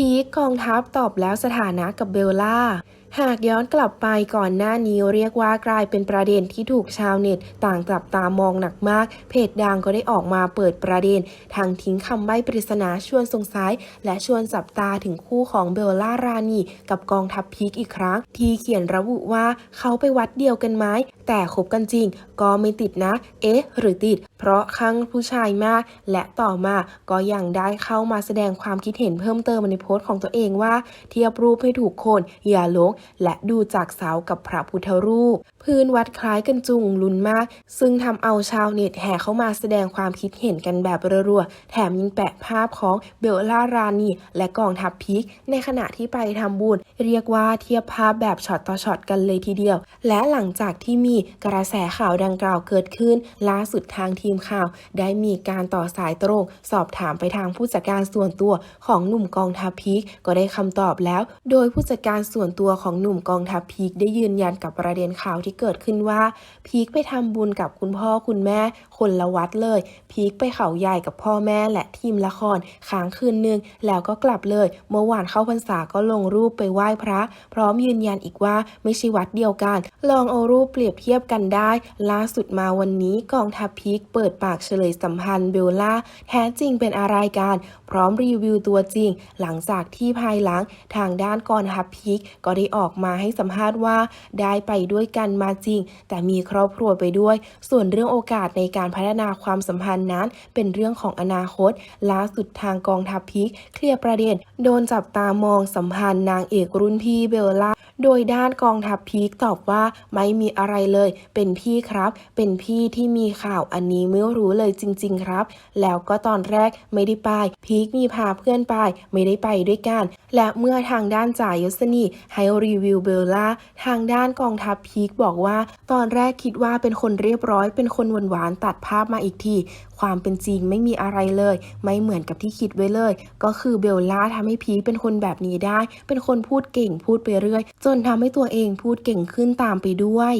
พีคกองทัพตอบแล้วสถานะกับเบลล่า หากย้อนกลับไปก่อนหน้านี้เรียกว่ากลายเป็นประเด็นที่ถูกชาวเน็ต ต่างจับตามองหนักมาก เพจดังก็ได้ออกมาเปิดประเด็นทางทิ้งคำใบ้ปริศนาชวนสงสัยและชวนจับตาถึงคู่ของเบลล่ารานีกับกองทัพพีคอีกครั้ง ที่เขียนระบุว่าเขาไปวัดเดียวกันไหมแต่คบกันจริง ก็ไม่ติดนะ เอ๊ะ หรือติด เพราะครั้งผู้ชายมาก และต่อมาก็ยังได้เข้ามาแสดงความคิดเห็นเพิ่มเติมในโพสต์ของตัวเองว่า เทียบรูปให้ถูกคนอย่าหลงและดูจากเสากับพระพุทธรูป พื้นวัดคล้ายกันจุงลุนมาก ซึ่งทำเอาชาวเน็ตแห่เข้ามาแสดงความคิดเห็นกันแบบรัวๆแถมยังแปะภาพของเบลล่ารานีและกองทัพพีคในขณะที่ไปทำบุญ เรียกว่าเทียบภาพแบบช็อตต่อช็อตกันเลยทีเดียว และหลังจากที่มีกระแสข่าวดังกล่าวเกิดขึ้น ล่าสุดทางทีมข่าว ได้มีการต่อสายตรง สอบถามไปทางผู้จัดการส่วนตัวของหนุ่มกองทัพพีคก็ได้คำตอบแล้ว โดยผู้จัดการส่วนตัวของของหนุ่มกองทัพพีคได้ยืนยันกับประเด็นข่าวที่เกิดขึ้นว่า พีคไปทำบุญกับคุณพ่อคุณแม่ คนละวัดเลย พีคไปเขาใหญ่กับพ่อแม่และทีมละครค้างคืนหนึ่งแล้วก็กลับเลย เมื่อวานเข้าพรรษาก็ลงรูปไปไหว้พระ พร้อมยืนยันอีกว่าไม่ใช่วัดเดียวกัน ลองเอารูปเปรียบเทียบกันได้ ล่าสุดมาวันนี้กองทัพพีคเปิดปากเฉลยสัมพันธ์เบลล่าแท้จริงเป็นอะไรกันพร้อมรีวิวตัวจริง หลังจากที่ภายหลังทางด้านกองทัพพีคก็ได้ออกมาให้สัมภาษณ์ว่า ได้ไปด้วยกันมาจริง แต่มีครอบครัวไปด้วย ส่วนเรื่องโอกาสในการพัฒนาความสัมพันธ์นั้น เป็นเรื่องของอนาคตล่าสุดทางกองทัพพิกเคลียร์ประเด็น โดนจับตามองสัมพันธ์นางเอกรุ่นพี่เบลล่า โดยด้านกองทัพพีคตอบว่าไม่มีอะไรเลย เป็นพี่ครับ เป็นพี่ที่มีข่าวอันนี้ไม่รู้เลยจริง ๆ ครับ แล้วก็ตอนแรกไม่ได้ไป พีคมีพาเพื่อนไป ไม่ได้ไปด้วยกัน และเมื่อทางด้านจ่ายยศนีให้รีวิวเบลล่า ทางด้านกองทัพพีคบอกว่า ตอนแรกคิดว่าเป็นคนเรียบร้อย เป็นคนหวานๆตัดภาพมาอีกที ความเป็นจริงไม่มีอะไรเลย ไม่เหมือนกับที่คิดไว้เลย ก็คือเบลล่าทำให้พีคเป็นคนแบบนี้ได้ เป็นคนพูดเก่งพูดไปเรื่อยจนทำให้ตัวเองพูดเก่งขึ้นตามไปด้วย